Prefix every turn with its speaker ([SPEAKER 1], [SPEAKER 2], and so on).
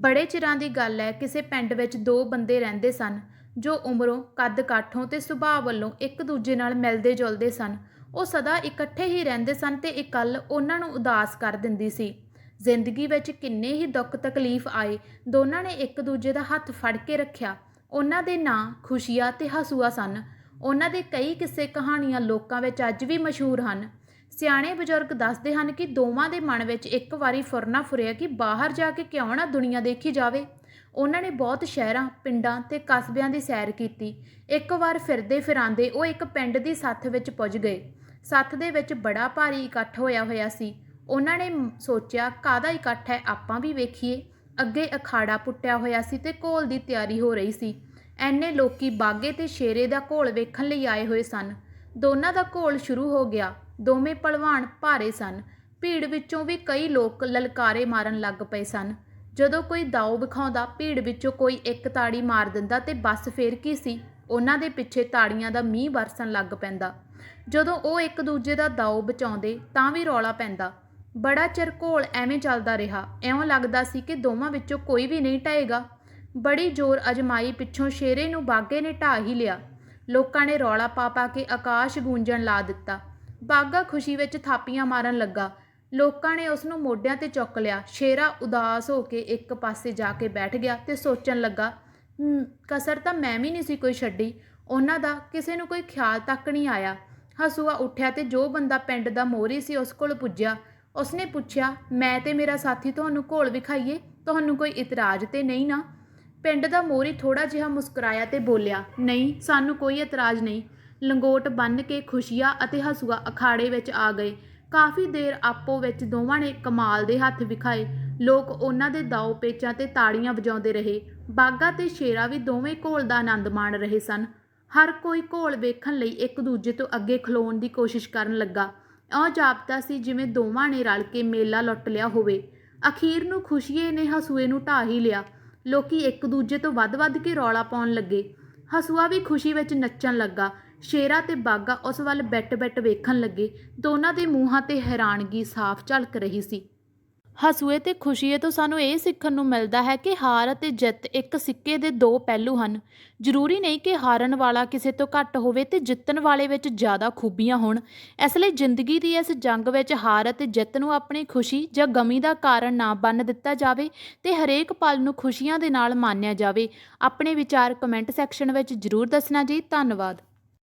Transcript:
[SPEAKER 1] ਬੜੇ ਚਿਰਾਂ ਦੀ ਗੱਲ ਹੈ, ਕਿਸੇ ਪਿੰਡ ਵਿੱਚ ਦੋ ਬੰਦੇ ਰਹਿੰਦੇ ਸਨ, ਜੋ ਉਮਰੋਂ ਕੱਦ ਕਾਠੋਂ ਤੇ ਸੁਭਾਅ ਵੱਲੋਂ ਇੱਕ ਦੂਜੇ ਨਾਲ ਮਿਲਦੇ ਜੁਲਦੇ ਸਨ। ਉਹ ਸਦਾ ਇਕੱਠੇ ਹੀ ਰਹਿੰਦੇ ਸਨ ਤੇ ਇਹ ਗੱਲ ਉਹਨਾਂ ਨੂੰ ਉਦਾਸ ਕਰ ਦਿੰਦੀ ਸੀ। ਜ਼ਿੰਦਗੀ ਵਿੱਚ ਕਿੰਨੇ ਹੀ ਦੁੱਖ ਤਕਲੀਫ ਆਏ, ਦੋਨਾਂ ਨੇ ਇੱਕ ਦੂਜੇ ਦਾ ਹੱਥ ਫੜ ਕੇ ਰੱਖਿਆ। ਉਹਨਾਂ ਦੇ ਨਾਂ ਖੁਸ਼ੀਆਂ ਤੇ ਹਸੂਆ ਸਨ। ਉਹਨਾਂ ਦੇ ਕਈ ਕਿੱਸੇ ਕਹਾਣੀਆਂ ਲੋਕਾਂ ਵਿੱਚ ਅੱਜ ਵੀ ਮਸ਼ਹੂਰ ਹਨ। ਸਿਆਣੇ ਬਜ਼ੁਰਗ ਦੱਸਦੇ ਹਨ ਕਿ ਦੋਵਾਂ ਦੇ ਮਨ ਵਿੱਚ ਇੱਕ ਵਾਰੀ ਫੁਰਨਾ ਫੁਰਿਆ ਕਿ ਬਾਹਰ ਜਾ ਕੇ ਕਿਉਂ ਨਾ ਦੁਨੀਆ ਦੇਖੀ ਜਾਵੇ। ਉਹਨਾਂ ਨੇ ਬਹੁਤ ਸ਼ਹਿਰਾਂ, ਪਿੰਡਾਂ ਤੇ ਕਸਬਿਆਂ ਦੀ ਸੈਰ ਕੀਤੀ। ਇੱਕ ਵਾਰ ਫਿਰਦੇ ਫਿਰਾਂਦੇ ਉਹ ਇੱਕ ਪਿੰਡ ਦੀ ਸੱਥ ਵਿੱਚ ਪੁੱਜ ਗਏ। ਸੱਥ ਦੇ ਵਿੱਚ ਬੜਾ ਭਾਰੀ ਇਕੱਠ ਹੋਇਆ ਹੋਇਆ ਸੀ। ਉਹਨਾਂ ਨੇ ਸੋਚਿਆ, ਕਾਹਦਾ ਇਕੱਠ ਹੈ? ਆਪਾਂ ਵੀ ਵੇਖੀਏ। ਅੱਗੇ ਅਖਾੜਾ ਪੁੱਟਿਆ ਹੋਇਆ ਸੀ ਤੇ ਘੋਲ ਦੀ ਤਿਆਰੀ ਹੋ ਰਹੀ ਸੀ। ਐਨੇ ਲੋਕੀ ਬਾਗੇ ਤੇ ਸ਼ੇਰੇ ਦਾ ਘੋਲ ਵੇਖਣ ਲਈ ਆਏ ਹੋਏ ਸਨ। ਦੋਨਾਂ ਦਾ ਘੋਲ ਸ਼ੁਰੂ ਹੋ ਗਿਆ। ਦੋਵੇਂ ਪਹਿਲਵਾਨ ਭਾਰੇ ਸਨ। ਭੀੜ ਵਿੱਚੋਂ ਵੀ ਕਈ ਲੋਕ ਲਲਕਾਰੇ ਮਾਰਨ ਲੱਗ ਪਏ ਸਨ। ਜਦੋਂ ਕੋਈ ਦਾਉ ਵਿਖਾਉਂਦਾ, ਭੀੜ ਵਿੱਚੋਂ ਕੋਈ ਇੱਕ ਤਾੜੀ ਮਾਰ ਦਿੰਦਾ ਤੇ ਬਸ ਫੇਰ ਕੀ ਸੀ? ਉਹਨਾਂ ਦੇ ਪਿੱਛੇ ਤਾੜੀਆਂ ਦਾ ਮੀਂਹ ਵਰਸਣ ਲੱਗ ਪੈਂਦਾ। ਜਦੋਂ ਉਹ ਇੱਕ ਦੂਜੇ ਦਾ ਦਾਉ ਬਚਾਉਂਦੇ, ਤਾਂ ਵੀ ਰੌਲਾ ਪੈਂਦਾ। ਬੜਾ ਚਿਰ ਘੋਲ ਐਵੇਂ ਚੱਲਦਾ ਰਿਹਾ। ਐਵੇਂ ਲੱਗਦਾ ਸੀ ਕਿ ਦੋਵਾਂ ਵਿੱਚੋਂ ਕੋਈ ਵੀ ਨਹੀਂ ਟਾਏਗਾ ਬੜੀ ਜ਼ੋਰ ਅਜਮਾਈ ਪਿੱਛੋਂ ਸ਼ੇਰੇ ਨੂੰ ਬਾਗੇ ਨੇ ਢਾਹ ਹੀ ਲਿਆ। ਲੋਕਾਂ ਨੇ ਰੌਲਾ ਪਾ ਪਾ ਕੇ ਆਕਾਸ਼ ਗੂੰਜਣ ਲਾ ਦਿੱਤਾ। ਬਾਗਾ ਖੁਸ਼ੀ ਵਿੱਚ ਥਾਪੀਆਂ ਮਾਰਨ ਲੱਗਾ। ਲੋਕਾਂ ਨੇ ਉਸ ਨੂੰ ਮੋਢਿਆਂ ਤੇ ਚੁੱਕ ਲਿਆ। ਸ਼ੇਰਾ ਉਦਾਸ ਹੋ ਕੇ ਇੱਕ ਪਾਸੇ ਜਾ ਕੇ ਬੈਠ ਗਿਆ ਤੇ ਸੋਚਣ ਲੱਗਾ ਕਸਰ ਤਾਂ ਮੈਂ ਵੀ ਨਹੀਂ ਸੀ ਕੋਈ ਛੱਡੀ। ਉਹਨਾਂ ਦਾ ਕਿਸੇ ਨੂੰ ਕੋਈ ਖਿਆਲ ਤੱਕ ਨਹੀਂ ਆਇਆ। ਹਸੂਆ ਉੱਠਿਆ ਤੇ ਜੋ ਬੰਦਾ ਪਿੰਡ ਦਾ ਮੋਰੀ ਸੀ ਉਸ ਕੋਲ ਪੁੱਜਿਆ। ਉਸਨੇ ਪੁੱਛਿਆ, ਮੈਂ ਤੇ ਮੇਰਾ ਸਾਥੀ ਤੁਹਾਨੂੰ ਘੋਲ ਵਿਖਾਈਏ? ਤੁਹਾਨੂੰ ਕੋਈ ਇਤਰਾਜ਼ ਤੇ ਨਹੀਂ ਨਾ? ਪਿੰਡ ਦਾ ਮੋਹਰੀ ਥੋੜ੍ਹਾ ਜਿਹਾ ਮੁਸਕਰਾਇਆ ਅਤੇ ਬੋਲਿਆ, ਨਹੀਂ, ਸਾਨੂੰ ਕੋਈ ਇਤਰਾਜ਼ ਨਹੀਂ। ਲੰਗੋਟ ਬੰਨ੍ਹ ਕੇ ਖੁਸ਼ੀਆ ਅਤੇ ਹਸੂਆ ਅਖਾੜੇ ਵਿੱਚ ਆ ਗਏ। ਕਾਫੀ ਦੇਰ ਆਪੋ ਵਿੱਚ ਦੋਵਾਂ ਨੇ ਕਮਾਲ ਦੇ ਹੱਥ ਵਿਖਾਏ। ਲੋਕ ਉਹਨਾਂ ਦੇ ਦਾਓ ਪੇਚਾਂ ਤੇ ਤਾੜੀਆਂ ਵਜਾਉਂਦੇ ਰਹੇ। ਬਾਗਾ ਤੇ ਸ਼ੇਰਾ ਵੀ ਦੋਵੇਂ ਘੋਲ ਦਾ ਆਨੰਦ ਮਾਣ ਰਹੇ ਸਨ। ਹਰ ਕੋਈ ਘੋਲ ਵੇਖਣ ਲਈ ਇੱਕ ਦੂਜੇ ਤੋਂ ਅੱਗੇ ਖਲੋਣ ਦੀ ਕੋਸ਼ਿਸ਼ ਕਰਨ ਲੱਗਾ। ਉਹ ਜਾਪਦਾ ਸੀ ਜਿਵੇਂ ਦੋਵਾਂ ਨੇ ਰਲ ਕੇ ਮੇਲਾ ਲੁੱਟ ਲਿਆ ਹੋਵੇ। ਅਖੀਰ ਨੂੰ ਖੁਸ਼ੀਏ ਨੇ ਹਸੂਏ ਨੂੰ ਢਾਹ ਹੀ ਲਿਆ। ਲੋਕੀ ਇੱਕ ਦੂਜੇ ਤੋਂ ਵੱਧ-ਵੱਧ ਕੇ ਰੌਲਾ ਪਾਉਣ ਲੱਗੇ। ਹਸੂਆ ਵੀ ਖੁਸ਼ੀ ਵਿੱਚ ਨੱਚਣ ਲੱਗਾ। ਸ਼ੇਰਾ ਤੇ ਬਾਗਾ ਉਸ ਵੱਲ ਬੈਟ ਬੈਟ ਵੇਖਣ ਲੱਗੇ। ਦੋਨਾਂ ਦੇ ਮੂੰਹਾਂ ਤੇ ਹੈਰਾਨਗੀ ਸਾਫ਼ ਝਲਕ ਰਹੀ ਸੀ। ਹਸੂਏ ਤੇ ਖੁਸ਼ੀਏ ਤੋਂ ਸਾਨੂੰ ਇਹ ਸਿੱਖਣ ਨੂੰ ਮਿਲਦਾ ਹੈ ਕਿ ਹਾਰ ਅਤੇ ਜਿੱਤ ਇੱਕ ਸਿੱਕੇ ਦੇ ਦੋ ਪਹਿਲੂ ਹਨ। ਜ਼ਰੂਰੀ ਨਹੀਂ ਕਿ ਹਾਰਨ ਵਾਲਾ ਕਿਸੇ ਤੋਂ ਘੱਟ ਹੋਵੇ ਤੇ ਜਿੱਤਣ ਵਾਲੇ ਵਿੱਚ ਜ਼ਿਆਦਾ ਖੂਬੀਆਂ ਹੋਣ। ਇਸ ਲਈ ਜ਼ਿੰਦਗੀ ਦੀ ਇਸ ਜੰਗ ਵਿੱਚ ਹਾਰ ਅਤੇ ਜਿੱਤ ਨੂੰ ਆਪਣੀ ਖੁਸ਼ੀ ਜਾਂ ਗਮੀ ਦਾ ਕਾਰਨ ਨਾ ਬਣ ਦਿੱਤਾ ਜਾਵੇ ਤੇ ਹਰੇਕ ਪਲ ਨੂੰ ਖੁਸ਼ੀਆਂ ਦੇ ਨਾਲ ਮਾਨਿਆ ਜਾਵੇ। ਆਪਣੇ ਵਿਚਾਰ ਕਮੈਂਟ ਸੈਕਸ਼ਨ ਵਿੱਚ ਜ਼ਰੂਰ ਦੱਸਣਾ ਜੀ। ਧੰਨਵਾਦ।